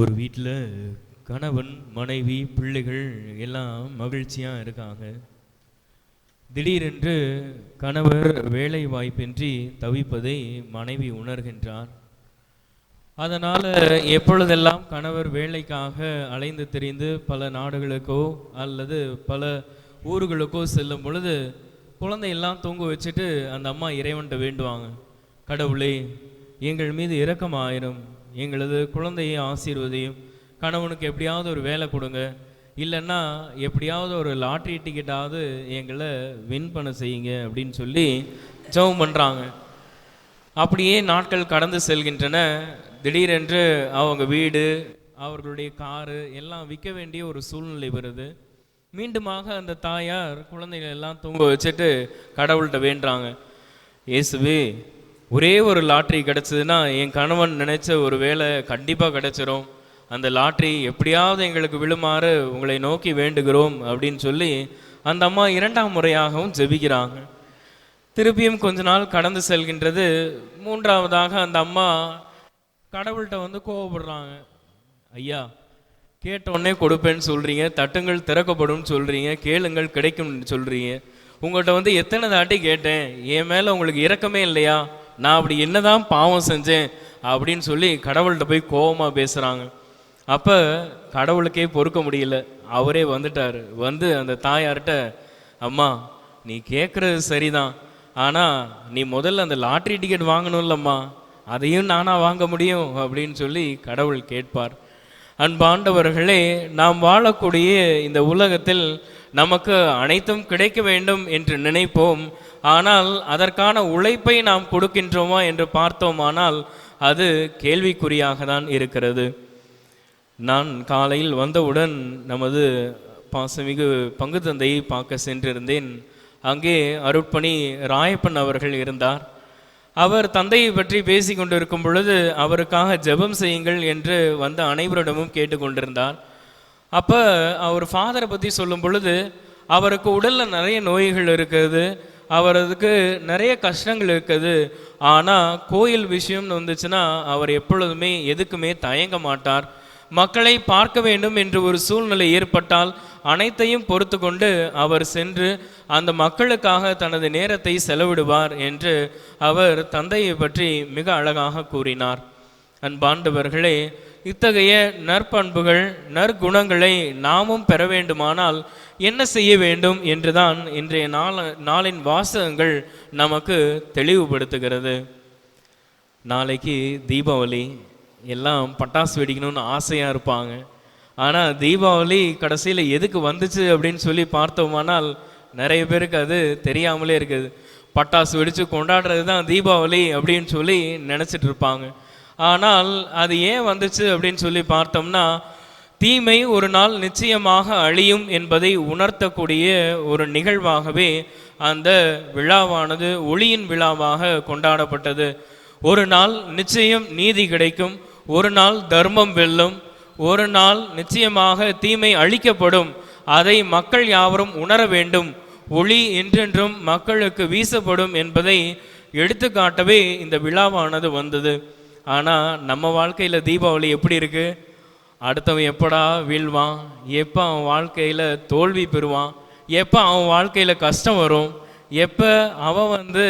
ஒரு வீட்டில் கணவன் மனைவி பிள்ளைகள் எல்லாம் மகிழ்ச்சியாக இருக்காங்க. திடீரென்று கணவர் வேலை வாய்ப்பின்றி தவிப்பதை மனைவி உணர்கின்றார். அதனால் எப்பொழுதெல்லாம் கணவர் வேலைக்காக அலைந்து தெரிந்து பல நாடுகளுக்கோ அல்லது பல ஊர்களுக்கோ செல்லும் பொழுது குழந்தையெல்லாம் தூங்க வச்சுட்டு அந்த அம்மா இறைவன்கிட்ட வேண்டுவாங்க. கடவுளே எங்கள் மீது இரக்கமாயிரும். எங்களது குழந்தையை ஆசீர்வதியும். கணவனுக்கு எப்படியாவது ஒரு வேலை கொடுங்க. இல்லைன்னா எப்படியாவது ஒரு லாட்ரி டிக்கெட்டாவது எங்களை வின் பண்ண செய்யுங்க அப்படின்னு சொல்லி ஜெபம் பண்ணுறாங்க அப்படியே நாட்கள் கடந்து செல்கின்றன. திடீரென்று அவங்க வீடு அவர்களுடைய காரு எல்லாம் விற்க வேண்டிய ஒரு சூழ்நிலை வருது. மீண்டுமாக அந்த தாயார் குழந்தைகள் எல்லாம் தூங்க வச்சுட்டு கடவுள்கிட்ட வேண்டுறாங்க. இயேசுவே ஒரே ஒரு லாட்ரி கிடச்சிதுன்னா என் கணவன் நினைச்ச ஒரு வேலை கண்டிப்பாக கிடச்சிரும். அந்த லாட்ரி எப்படியாவது எங்களுக்கு விழுமாறு உங்களை நோக்கி வேண்டுகிறோம் அப்படின்னு சொல்லி அந்த அம்மா இரண்டாம் முறையாகவும் ஜெபிக்கிறாங்க. திருப்பியும் கொஞ்ச நாள் கடந்து செல்கின்றது. மூன்றாவதாக அந்த அம்மா கடவுள்கிட்ட வந்து கோவப்படுறாங்க. ஐயா கேட்ட உடனே கொடுப்பேன்னு சொல்கிறீங்க தட்டுங்கள் திறக்கப்படும் சொல்கிறீங்க கேளுங்கள் கிடைக்கும்னு சொல்கிறீங்க உங்கள்கிட்ட வந்து எத்தனை தாட்டி கேட்டேன் என் மேலே உங்களுக்கு இறக்கமே இல்லையா? நான் அப்படி என்னதான் பாவம் செஞ்சேன் அப்படின்னு சொல்லி கடவுள்கிட்ட போய் கோபமாக பேசுகிறாங்க அப்போ கடவுளுக்கே பொறுக்க முடியல. அவரே வந்துட்டாரு. வந்து அந்த தாயார்கிட்ட அம்மா நீ கேட்குறது சரிதான். ஆனால் நீ முதல்ல அந்த லாட்ரி டிக்கெட் வாங்கணும்லம்மா. அதையும் நானாக வாங்க முடியும் அப்படின்னு சொல்லி கடவுள் கேட்பார். அன்பாண்டவர்களே நாம் வாழக்கூடிய இந்த உலகத்தில் நமக்கு அனைத்தும் கிடைக்க வேண்டும் என்று நினைப்போம். ஆனால் அதற்கான உழைப்பை நாம் கொடுக்கின்றோமா என்று பார்த்தோமானால் அது கேள்விக்குறியாக தான் இருக்கிறது. நான் காலையில் வந்தவுடன் நமது பாசமிகு பங்கு தந்தையை பார்க்க சென்றிருந்தேன். அங்கே அருட்பணி ராயப்பன் அவர்கள் இருந்தார். அவர் தந்தையை பற்றி பேசி கொண்டிருக்கும் பொழுது அவருக்காக ஜெபம் செய்யுங்கள் என்று வந்த அனைவரிடமும் கேட்டுக்கொண்டிருந்தார் அப்போ அவர் ஃபாதரை பற்றி சொல்லும் பொழுது அவருக்கு உடலில் நிறைய நோய்கள் இருக்கிறது. அவருக்கு நிறைய கஷ்டங்கள் இருக்குது. ஆனால் கோயில் விஷயம்னு வந்துச்சுன்னா அவர் எப்பொழுதுமே எதுக்குமே தயங்க மாட்டார். மக்களை பார்க்க வேண்டும் என்று ஒரு சூழ்நிலை ஏற்பட்டால் அனைத்தையும் பொறுத்து கொண்டு அவர் சென்று அந்த மக்களுக்காக தனது நேரத்தை செலவிடுவார் என்று அவர் தந்தையை பற்றி மிக அழகாக கூறினார். அன்பாண்டவர்களே இத்தகைய நற்பண்புகள் நற்குணங்களை நாமும் பெற வேண்டுமானால் என்ன செய்ய வேண்டும் என்றுதான் இன்றைய நாள நாளின் வாசகங்கள் நமக்கு தெளிவுபடுத்துகிறது. நாளைக்கு தீபாவளி எல்லாம் பட்டாசு வெடிக்கணும்னு ஆசையாக இருப்பாங்க. ஆனால் தீபாவளி கடைசியில் எதுக்கு வந்துச்சு அப்படின்னு சொல்லி பார்த்தோமானால் நிறைய பேருக்கு அது தெரியாமலே இருக்குது. பட்டாசு வெடித்து கொண்டாடுறது தான் தீபாவளி அப்படின்னு சொல்லி நினச்சிட்டு இருப்பாங்க. ஆனால் அது ஏன் வந்துச்சு அப்படின்னு சொல்லி பார்த்தோம்னா தீமை ஒரு நாள் நிச்சயமாக அழியும் என்பதை உணர்த்தக்கூடிய ஒரு நிகழ்வாகவே அந்த விழாவானது ஒளியின் விழாவாக கொண்டாடப்பட்டது. ஒரு நாள் நிச்சயம் நீதி கிடைக்கும் ஒரு நாள் தர்மம் வெல்லும் ஒரு நாள் நிச்சயமாக தீமை அழிக்கப்படும். அதை மக்கள் யாவரும் உணர வேண்டும். ஒளி என்றென்றும் மக்களுக்கு வீசப்படும் என்பதை எடுத்துக்காட்டவே இந்த விழாவானது வந்தது. ஆனால் நம்ம வாழ்க்கையில் தீபாவளி எப்படி இருக்குது அடுத்தவன் எப்படா வீழ்வான்? எப்போ அவன் வாழ்க்கையில் தோல்வி பெறுவான்? எப்போ அவன் வாழ்க்கையில் கஷ்டம் வரும்? எப்போ அவன் வந்து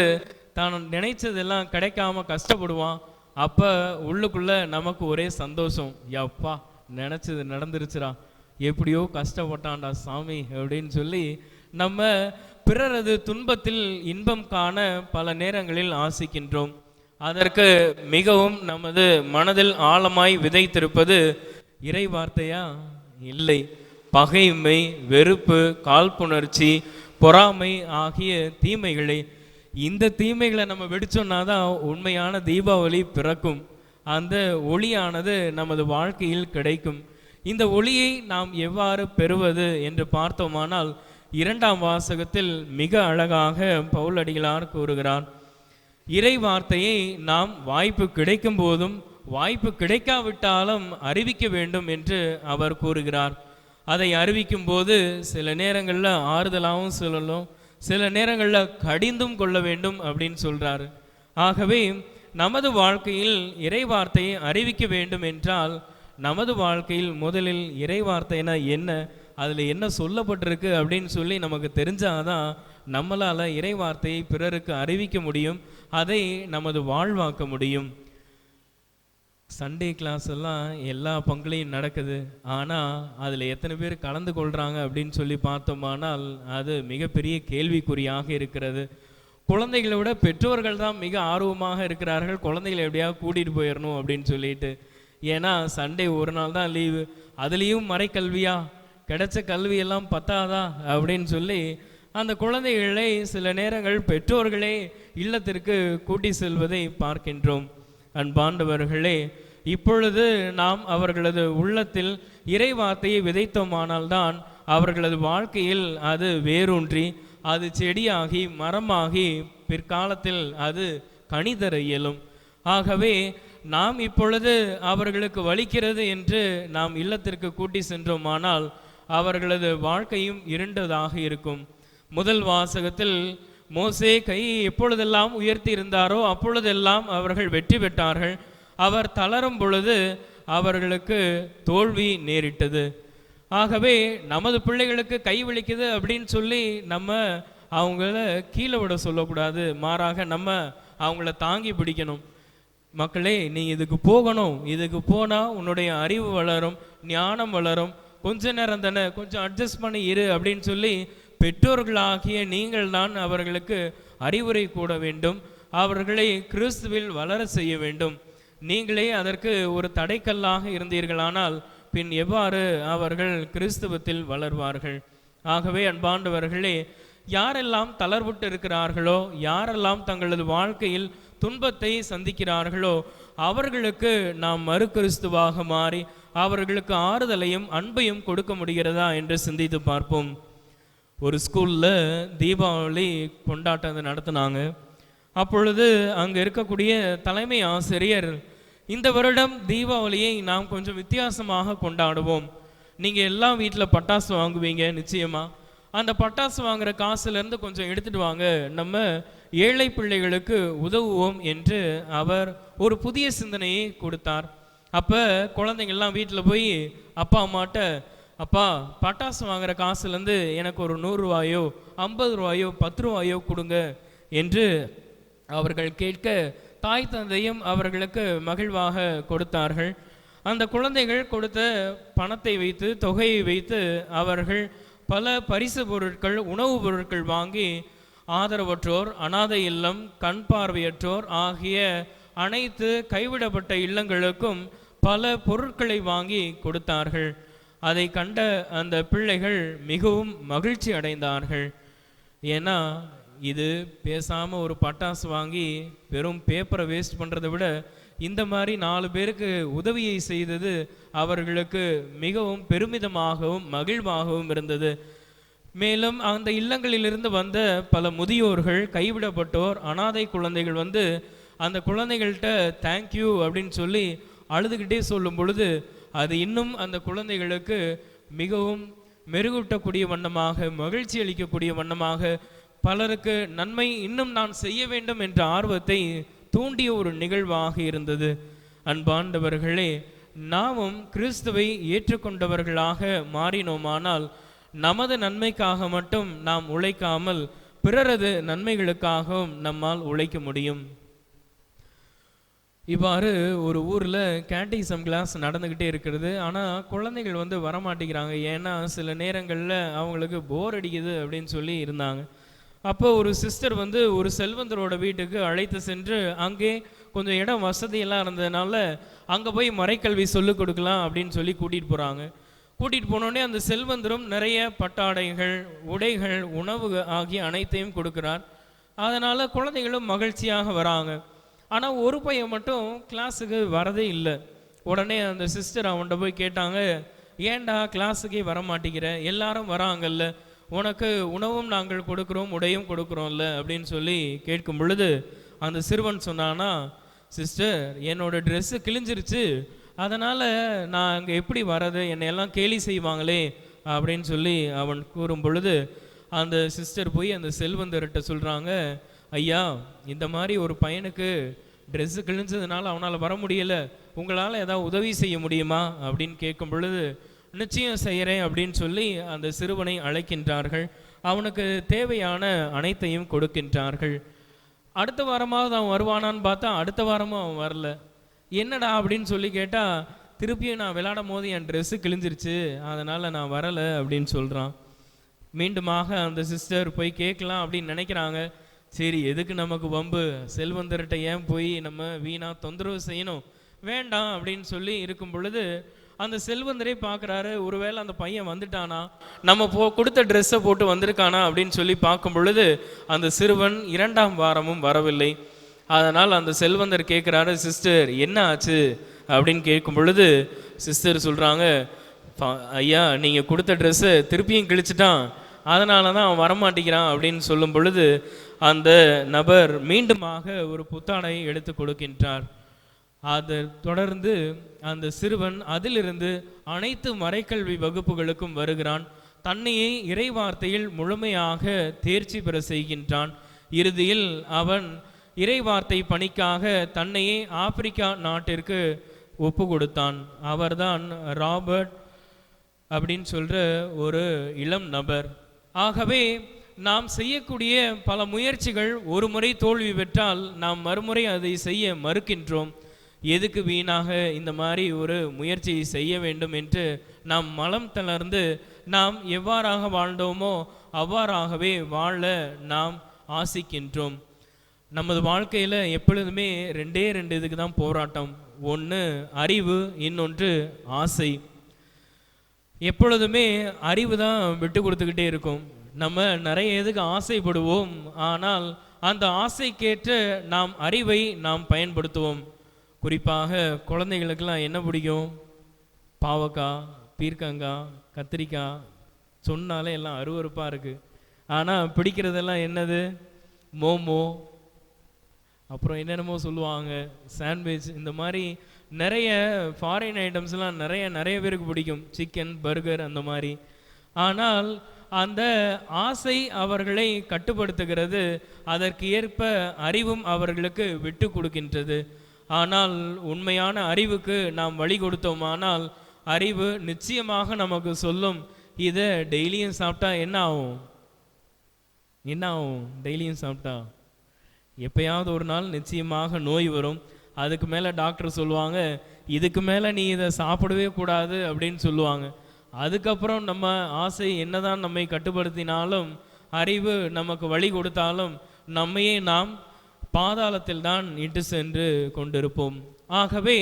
தான் நினைச்சதெல்லாம் கிடைக்காம கஷ்டப்படுவான்? அப்போ உள்ளுக்குள்ளே நமக்கு ஒரே சந்தோஷம். யப்பா நினச்சது நடந்துருச்சுடா. எப்படியோ கஷ்டப்பட்டான்டா சாமி அப்படின்னு சொல்லி நம்ம பிறரது துன்பத்தில் இன்பம் காண பல நேரங்களில் ஆசிக்கின்றோம். அதற்கு மிகவும் நமது மனதில் ஆழமாய் விதைத்திருப்பது இறை வார்த்தையா? இல்லை. பகைமை வெறுப்பு காழ்ப்புணர்ச்சி பொறாமை ஆகிய தீமைகளை இந்த தீமைகளை நம்ம வெடிச்சோம்னா தான் உண்மையான தீபாவளி பிறக்கும். அந்த ஒளியானது நமது வாழ்க்கையில் கிடைக்கும். இந்த ஒளியை நாம் எவ்வாறு பெறுவது என்று பார்த்தோமானால் இரண்டாம் வாசகத்தில் மிக அழகாக பவுலடிகளார் கூறுகிறார் இறை வார்த்தையை நாம் வாய்ப்பு கிடைக்கும் போதும் வாய்ப்பு கிடைக்காவிட்டாலும் அறிவிக்க வேண்டும் என்று அவர் கூறுகிறார். அதை அறிவிக்கும் போது சில நேரங்களில் ஆறுதலாகவும் சொல்லலும் சில நேரங்களில் கடிந்தும் கொள்ள வேண்டும் அப்படின்னு சொல்கிறார் ஆகவே நமது வாழ்க்கையில் இறைவார்த்தையை அறிவிக்க வேண்டும் என்றால் நமது வாழ்க்கையில் முதலில் இறைவார்த்தைனா என்ன அதில் என்ன சொல்லப்பட்டிருக்கு அப்படின்னு சொல்லி நமக்கு தெரிஞ்சாதான் நம்மளால் இறைவார்த்தையை பிறருக்கு அறிவிக்க முடியும் அதை நமது வாழ்வாக்க முடியும். சண்டே கிளாஸ் எல்லாம் எல்லா பங்குலையும் நடக்குது. ஆனால் அதில் எத்தனை பேர் கலந்து கொள்கிறாங்க அப்படின்னு சொல்லி பார்த்தோமானால் அது மிகப்பெரிய கேள்விக்குறியாக இருக்கிறது. குழந்தைகளை விட பெற்றோர்கள் தான் மிக ஆர்வமாக இருக்கிறார்கள். குழந்தைகளை எப்படியாவது கூட்டிகிட்டு போயிடணும் அப்படின்னு சொல்லிட்டு. ஏன்னா சண்டே ஒரு நாள் தான் லீவு அதுலேயும் மறைக்கல்வியா? கிடைச்ச கல்வியெல்லாம் பத்தாதா? அப்படின்னு சொல்லி அந்த குழந்தைகளை சில நேரங்கள் பெற்றோர்களே இல்லத்திற்கு கூட்டி செல்வதை பார்க்கின்றோம். அன்பாண்டவர்களே இப்பொழுது நாம் அவர்களது உள்ளத்தில் இறை வார்த்தையை விதைத்தோமானால்தான் அவர்களது வாழ்க்கையில் அது வேரூன்றி அது செடியாகி மரமாகி பிற்காலத்தில் அது கனி தர இயலும். ஆகவே நாம் இப்பொழுது அவர்களுக்கு வலிக்கிறது என்று நாம் இல்லத்திற்கு கூட்டி சென்றோமானால் அவர்களது வாழ்க்கையும் இருண்டதாக இருக்கும். முதல் வாசகத்தில் மோசே கையை எப்பொழுதெல்லாம் உயர்த்தி இருந்தாரோ அப்பொழுதெல்லாம் அவர்கள் வெற்றி பெற்றார்கள் அவர் தளரும் பொழுது அவர்களுக்கு தோல்வி நேரிட்டது. ஆகவே நமது பிள்ளைகளுக்கு கை வலிக்குது அப்படின்னு சொல்லி நம்ம அவங்கள கீழே விட சொல்லக்கூடாது. மாறாக நம்ம அவங்கள தாங்கி பிடிக்கணும். மக்களே நீ இதுக்கு போகணும். இதுக்கு போனால் உன்னுடைய அறிவு வளரும் ஞானம் வளரும். கொஞ்ச நேரம் தானே கொஞ்சம் அட்ஜஸ்ட் பண்ணி இரு அப்படின்னு சொல்லி பெற்றோர்களாகிய நீங்கள் தான் அவர்களுக்கு அறிவுரை கூட வேண்டும் அவர்களை கிறிஸ்துவில் வளர செய்ய வேண்டும். நீங்களே அதற்கு ஒரு தடைக்கல்லாக இருந்தீர்களானால் பின் எவ்வாறு அவர்கள் கிறிஸ்துவத்தில் வளர்வார்கள்? ஆகவே அன்பாண்டவர்களே யாரெல்லாம் தளர்வுட்டு இருக்கிறார்களோ யாரெல்லாம் தங்களது வாழ்க்கையில் துன்பத்தை சந்திக்கிறார்களோ அவர்களுக்கு நாம் மறு கிறிஸ்துவாக மாறி அவர்களுக்கு ஆறுதலையும் அன்பையும் கொடுக்க முடிகிறதா என்று சிந்தித்து பார்ப்போம். ஒரு ஸ்கூலில் தீபாவளி கொண்டாட்டத்தை நடத்தினாங்க. அப்பொழுது அங்கே இருக்கக்கூடிய தலைமை ஆசிரியர் இந்த வருடம் தீபாவளியை நாம் கொஞ்சம் வித்தியாசமாக கொண்டாடுவோம். நீங்கள் எல்லாம் வீட்டில் பட்டாசு வாங்குவீங்க நிச்சயமாக அந்த பட்டாசு வாங்குற காசுலேருந்து கொஞ்சம் எடுத்துட்டு வாங்க. நம்ம ஏழை பிள்ளைகளுக்கு உதவுவோம் என்று அவர் ஒரு புதிய சிந்தனையை கொடுத்தார். அப்போ குழந்தைங்கள்லாம் வீட்டில் போய் அப்பா அம்மாட்ட அப்பா பட்டாசு வாங்குற காசுலேருந்து எனக்கு ஒரு நூறுரூவாயோ ஐம்பது ரூபாயோ பத்து ரூபாயோ கொடுங்க என்று அவர்கள் கேட்க தாய் தந்தையும் அவர்களுக்கு மகிழ்வாக கொடுத்தார்கள். அந்த குழந்தைகள் கொடுத்த பணத்தை வைத்து தொகையை வைத்து அவர்கள் பல பரிசு பொருட்கள் உணவுப் பொருட்கள் வாங்கி ஆதரவற்றோர் அனாதை இல்லம் கண் பார்வையற்றோர் ஆகிய அனைத்து கைவிடப்பட்ட இல்லங்களுக்கும் பல பொருட்களை வாங்கி கொடுத்தார்கள். அதை கண்ட அந்த பிள்ளைகள் மிகவும் மகிழ்ச்சி அடைந்தார்கள். ஏன்னா இது பேசாமல் ஒரு பட்டாசு வாங்கி வெறும் பேப்பரை வேஸ்ட் பண்ணுறதை விட இந்த மாதிரி நாலு பேருக்கு உதவியை செய்தது அவர்களுக்கு மிகவும் பெருமிதமாகவும் மகிழ்வாகவும் இருந்தது. மேலும் அந்த இல்லங்களிலிருந்து வந்த பல முதியோர்கள் கைவிடப்பட்டோர் அனாதை குழந்தைகள் வந்து அந்த குழந்தைகள்கிட்ட தேங்க்யூ அப்படின்னு சொல்லி அழுதுகிட்டே சொல்லும் பொழுது அது இன்னும் அந்த குழந்தைகளுக்கு மிகவும் மெருகூட்டக்கூடிய வண்ணமாக மகிழ்ச்சி அளிக்கக்கூடிய வண்ணமாக பலருக்கு நன்மை இன்னும் நான் செய்ய வேண்டும் என்ற ஆர்வத்தை தூண்டிய ஒரு நிகழ்வாக இருந்தது. அன்பாண்டவர்களே நாமும் கிறிஸ்துவை ஏற்றுக்கொண்டவர்களாக மாறினோமானால் நமது நன்மைக்காக மட்டும் நாம் உழைக்காமல் பிறரது நன்மைகளுக்காகவும் நம்மால் உழைக்க முடியும். இவ்வாறு ஒரு ஊரில் கேட்டிசம் கிளாஸ் நடந்துக்கிட்டே இருக்கிறது. ஆனால் குழந்தைகள் வந்து வரமாட்டேங்கிறாங்க. ஏன்னா சில நேரங்களில் அவங்களுக்கு போர் அடிக்குது அப்படின்னு சொல்லி இருந்தாங்க. அப்போ ஒரு சிஸ்டர் வந்து ஒரு செல்வந்தரோட வீட்டுக்கு அழைத்து சென்று அங்கே கொஞ்சம் இடம் வசதியெல்லாம் இருந்ததுனால அங்கே போய் மறைக்கல்வி சொல்லிக் கொடுக்கலாம் அப்படின்னு சொல்லி கூட்டிகிட்டு போகிறாங்க கூட்டிகிட்டு போனோடனே அந்த செல்வந்தரும் நிறைய பட்டாடைகள் உடைகள் உணவு ஆகிய அனைத்தையும் கொடுக்குறார். அதனால் குழந்தைகளும் மகிழ்ச்சியாக வராங்க. ஆனால் ஒரு பையன் மட்டும் கிளாஸுக்கு வரதே இல்லை. உடனே அந்த சிஸ்டர் அவன்கிட்ட போய் கேட்டாங்க ஏன்டா கிளாஸுக்கே வர மாட்டேங்கிற? எல்லாரும் வராங்கல்ல. உனக்கு உணவும் நாங்கள் கொடுக்குறோம் உடையும் கொடுக்குறோம்ல அப்படின்னு சொல்லி கேட்கும் பொழுது அந்த சிறுவன் சொன்னானா சிஸ்டர் என்னோட ட்ரெஸ்ஸு கிழிஞ்சிருச்சு. அதனால் நான் அங்கே எப்படி வர்றது? என்னை எல்லாம் கேலி செய்வாங்களே அப்படின்னு சொல்லி அவன் கூறும் பொழுது அந்த சிஸ்டர் போய் அந்த செல்வந்தர்கிட்ட சொல்கிறாங்க ஐயா இந்த மாதிரி ஒரு பையனுக்கு ட்ரெஸ்ஸு கிழிஞ்சதுனால அவனால் வர முடியல உங்களால் ஏதாவது உதவி செய்ய முடியுமா? அப்படின்னு கேட்கும் பொழுது நிச்சயம் செய்கிறேன் அப்படின்னு சொல்லி அந்த சிறுவனை அழைக்கின்றார்கள். அவனுக்கு தேவையான அனைத்தையும் கொடுக்கின்றார்கள். அடுத்த வாரமாவது அவன் வருவானான்னு பார்த்தா அடுத்த வாரமும் அவன் வரல. என்னடா அப்படின்னு சொல்லி கேட்டால் திருப்பியும் நான் விளையாடும் போது என் ட்ரெஸ்ஸு கிழிஞ்சிருச்சு அதனால் நான் வரலை அப்படின்னு சொல்கிறான் மீண்டுமாக அந்த சிஸ்டர் போய் கேட்கலாம் அப்படின்னு நினைக்கிறாங்க. சரி எதுக்கு நமக்கு வம்பு? செல்வந்தர்கிட்ட ஏன் போய் நம்ம வீணா தொந்தரவு செய்யணும்? வேண்டாம் அப்படின்னு சொல்லி இருக்கும் பொழுது அந்த செல்வந்தரே பார்க்குறாரு ஒருவேளை அந்த பையன் வந்துட்டானா? நம்ம போ கொடுத்த ட்ரெஸ்ஸை போட்டு வந்திருக்கானா அப்படின்னு சொல்லி பார்க்கும் பொழுது அந்த சிறுவன் இரண்டாம் வாரமும் வரவில்லை. அதனால் அந்த செல்வந்தர் கேட்குறாரு சிஸ்டர் என்ன ஆச்சு? அப்படின்னு கேட்கும் பொழுது சிஸ்டர் சொல்கிறாங்க ஐயா நீங்கள் கொடுத்த ட்ரெஸ்ஸை திருப்பியும் கிழிச்சிட்டான். அதனால தான் அவன் வரமாட்டேங்கிறான். அப்படின்னு சொல்லும் பொழுது அந்த நபர் மீண்டுமாக ஒரு புத்தாடை எடுத்து கொடுக்கின்றார். அதை தொடர்ந்து அந்த சிறுவன் அதிலிருந்து அனைத்து மறைக்கல்வி வகுப்புகளுக்கும் வருகிறான். தன்னையே இறைவார்த்தையில் முழுமையாக தேர்ச்சி பெற செய்கின்றான். இறுதியில் அவன் இறைவார்த்தை பணிக்காக தன்னையே ஆப்பிரிக்கா நாட்டிற்கு ஒப்பு கொடுத்தான். அவர்தான் ராபர்ட் அப்படின்னு சொல்ற ஒரு இளம் நபர். ஆகவே நாம் செய்யக்கூடிய பல முயற்சிகள் ஒரு முறை தோல்வி பெற்றால் நாம் மறுமுறை அதை செய்ய மறுக்கின்றோம். எதுக்கு வீணாக இந்த மாதிரி ஒரு முயற்சியை செய்ய வேண்டும் என்று நாம் மலம் தளர்ந்து நாம் எவ்வாறாக வாழ்ந்தோமோ அவ்வாறாகவே வாழ நாம் ஆசிக்கின்றோம். நமது வாழ்க்கையில் எப்பொழுதுமே ரெண்டே ரெண்டு இதுக்கு தான் போராட்டம். ஒன்று அறிவு இன்னொன்று ஆசை. எப்பொழுதுமே அறிவு தான் விட்டு கொடுத்துக்கிட்டே இருக்கும். நம்ம நிறைய எதுக்கு ஆசைப்படுவோம்? ஆனால் அந்த ஆசைக்கேற்ற நாம் அறிவை நாம் பயன்படுத்துவோம். குறிப்பாக குழந்தைகளுக்கெல்லாம் என்ன பிடிக்கும்? பாவக்காய் பீர்க்கங்காய் கத்திரிக்காய் சொன்னாலே எல்லாம் அருவருப்பாக இருக்குது ஆனால் பிடிக்கிறதெல்லாம் என்னது? மோமோ அப்புறம் என்னென்னமோ சொல்லுவாங்க சாண்ட்விச் இந்த மாதிரி நிறைய ஃபாரின் ஐட்டம்ஸ்லாம் நிறைய நிறைய பேருக்கு பிடிக்கும். சிக்கன் பர்கர் அந்த மாதிரி. ஆனால் அந்த ஆசை அவர்களை கட்டுப்படுத்துகிறது அதற்கு ஏற்ப அறிவும் அவர்களுக்கு விட்டு கொடுக்கின்றது. ஆனால் உண்மையான அறிவுக்கு நாம் வழி கொடுத்தோமானால் அறிவு நிச்சயமாக நமக்கு சொல்லும் இதை டெய்லியும் சாப்பிட்டா என்ன ஆகும்? என்ன ஆகும்? டெய்லியும் சாப்பிட்டா? எப்பயாவது ஒரு நாள் நிச்சயமாக நோய் வரும். அதுக்கு மேலே டாக்டர் சொல்லுவாங்க இதுக்கு மேலே நீ இதை சாப்பிடவே கூடாது அப்படின்னு சொல்லுவாங்க. அதுக்கப்புறம் நம்ம ஆசை என்னதான் நம்மை கட்டுப்படுத்தினாலும் அறிவு நமக்கு வழி கொடுத்தாலும் நம்மையே நாம் பாதாளத்தில் தான் இட்டு சென்று கொண்டிருப்போம். ஆகவே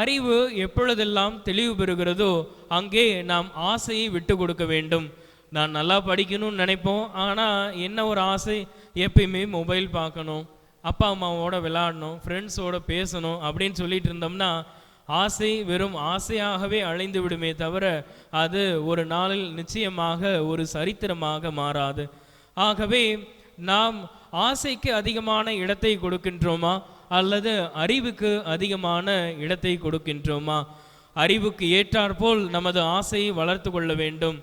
அறிவு எப்பொழுதெல்லாம் தெளிவு பெறுகிறதோ அங்கே நாம் ஆசையை விட்டு கொடுக்க வேண்டும். நான் நல்லா படிக்கணும்னு நினைப்போம் ஆனால் என்ன ஒரு ஆசை? எப்பயுமே மொபைல் பார்க்கணும். அப்பா அம்மாவோட விளையாடணும் ஃப்ரெண்ட்ஸோட பேசணும் அப்படின்னு சொல்லிட்டு இருந்தோம்னா ஆசை வெறும் ஆசையாகவே அழிந்து விடுமே தவிர அது ஒரு நாளில் நிச்சயமாக ஒரு சரித்திரமாக மாறாது. ஆகவே நாம் ஆசைக்கு அதிகமான இடத்தை கொடுக்கின்றோமா? அல்லது அறிவுக்கு அதிகமான இடத்தை கொடுக்கின்றோமா? அறிவுக்கு ஏற்றாற்போல் நமது ஆசையை வளர்த்து கொள்ள வேண்டும்.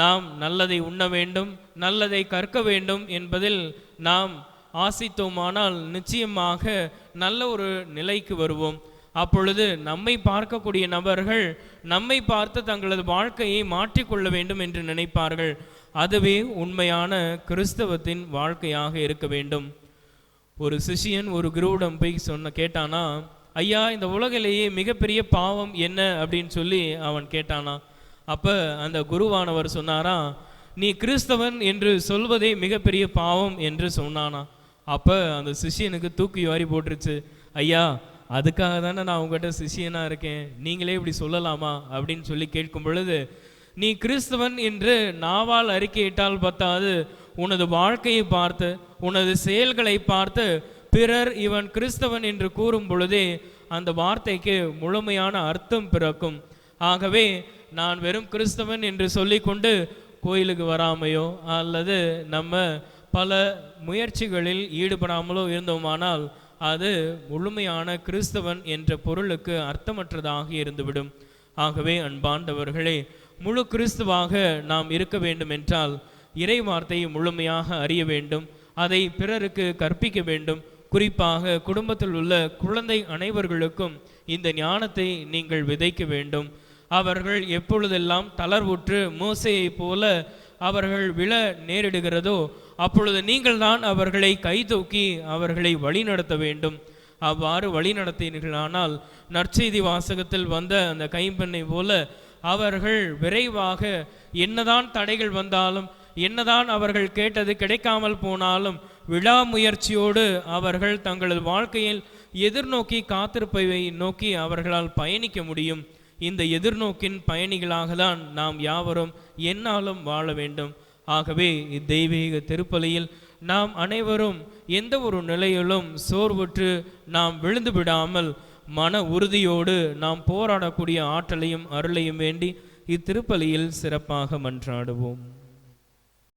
நாம் நல்லதை உண்ண வேண்டும் நல்லதை கற்க வேண்டும் என்பதில் நாம் ஆசித்தோமானால் நிச்சயமாக நல்ல ஒரு நிலைக்கு வருவோம். அப்பொழுது நம்மை பார்க்கக்கூடிய நபர்கள் நம்மை பார்த்து தங்களது வாழ்க்கையை மாற்றிக்கொள்ள வேண்டும் என்று நினைப்பார்கள். அதுவே உண்மையான கிறிஸ்தவத்தின் வாழ்க்கையாக இருக்க வேண்டும். ஒரு சிஷியன் ஒரு குருவிடம் போய் சொன்ன கேட்டானா ஐயா இந்த உலகிலேயே மிகப்பெரிய பாவம் என்ன? அப்படின்னு சொல்லி அவன் கேட்டானா. அப்ப அந்த குருவானவர் சொன்னாரா நீ கிறிஸ்தவன் என்று சொல்வதே மிகப்பெரிய பாவம் என்று சொன்னானா. அப்ப அந்த சிஷியனுக்கு தூக்கி வாரி போட்டுருச்சு. ஐயா அதுக்காக தானே நான் உங்ககிட்ட சிஷியனாக இருக்கேன். நீங்களே இப்படி சொல்லலாமா? அப்படின்னு சொல்லி கேட்கும் பொழுது நீ கிறிஸ்தவன் என்று நாவால் அறிக்கையிட்டால் பத்தாது. உனது வாழ்க்கையை பார்த்து உனது செயல்களை பார்த்து பிறர் இவன் கிறிஸ்தவன் என்று கூறும் பொழுதே அந்த வார்த்தைக்கு முழுமையான அர்த்தம் பிறக்கும். ஆகவே நான் வெறும் கிறிஸ்தவன் என்று சொல்லிக்கொண்டு கோயிலுக்கு வராமையோ அல்லது நம்ம பல முயற்சிகளில் ஈடுபடாமலோ இருந்தோமானால் அது முழுமையான கிறிஸ்தவன் என்ற பொருளுக்கு அர்த்தமற்றதாக இருந்துவிடும். ஆகவே அன்பாண்டவர்களே முழு கிறிஸ்துவாக நாம் இருக்க வேண்டும் என்றால் இறை வார்த்தையை முழுமையாக அறிய வேண்டும் அதை பிறருக்கு கற்பிக்க வேண்டும். குறிப்பாக குடும்பத்தில் உள்ள குழந்தை அனைவர்களுக்கும் இந்த ஞானத்தை நீங்கள் விதைக்க வேண்டும். அவர்கள் எப்பொழுதெல்லாம் தளர்வுற்று மோசையைப் போல அவர்கள் விழ நேரிடுகிறதோ அப்பொழுது நீங்கள் தான் அவர்களை கைதூக்கி அவர்களை வழிநடத்த வேண்டும். அவ்வாறு வழி நடத்தினீர்களானால் நற்செய்தி வாசகத்தில் வந்த அந்த கைம்பெண்ணை போல அவர்கள் விரைவாக என்னதான் தடைகள் வந்தாலும் என்னதான் அவர்கள் கேட்டது கிடைக்காமல் போனாலும் விழா முயற்சியோடு அவர்கள் தங்களது வாழ்க்கையில் எதிர்நோக்கி காத்திருப்பவை நோக்கி அவர்களால் பயணிக்க முடியும். இந்த எதிர்நோக்கின் பயணிகளாக தான் நாம் யாவரும் என்னாலும் வாழ வேண்டும். ஆகவே இத்தெய்வீக திருப்பலியில் நாம் அனைவரும் எந்த ஒரு நிலையிலும் சோர்வுற்று நாம் விழுந்து விடாமல் மன உறுதியோடு நாம் போராடக்கூடிய ஆற்றலையும் அருளையும் வேண்டி இத்திருப்பலியில் சிறப்பாக மன்றாடுவோம்.